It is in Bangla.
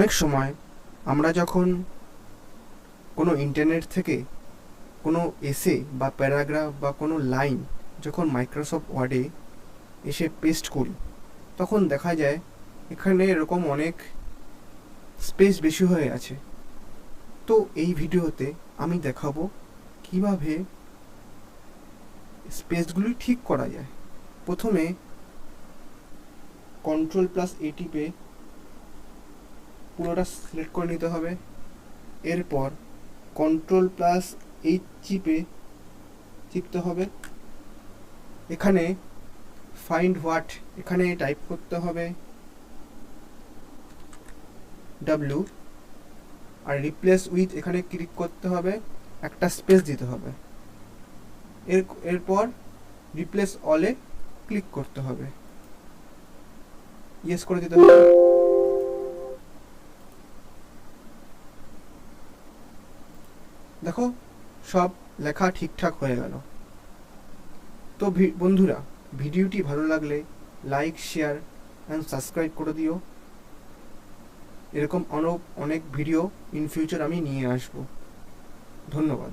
অনেক সময় আমরা যখন কোনো ইন্টারনেট থেকে কোনো এসে বা প্যারাগ্রাফ বা কোনো লাইন যখন মাইক্রোসফট ওয়ার্ডে এসে পেস্ট করি, তখন দেখা যায় এখানে এরকম অনেক স্পেস বেশি হয়ে আছে। তো এই ভিডিওতে আমি দেখাবো কীভাবে স্পেসগুলি ঠিক করা যায়। প্রথমে কন্ট্রোল প্লাস এ টিপে পুরোটা সিলেক্ট করে নিতে হবে। এরপর কন্ট্রোল প্লাস এইচ চিপে চিপতে হবে। এখানে ফাইন্ড হোয়াট এখানে টাইপ করতে হবে। ডাব্লু আর রিপ্লেস উইথ এখানে ক্লিক করতে হবে। একটা স্পেস দিতে হবে। এর, এরপর রিপ্লেস অলে ক্লিক করতে হবে। ইয়েস করে দিতে হবে। দেখো, সব লেখা ঠিকঠাক হয়ে গেল। তো বন্ধুরা, ভিডিওটি ভালো লাগলে লাইক শেয়ার অ্যান্ড সাবস্ক্রাইব করে দিও। এরকম অনেক অনেক ভিডিও ইন ফিউচার আমি নিয়ে আসব। ধন্যবাদ।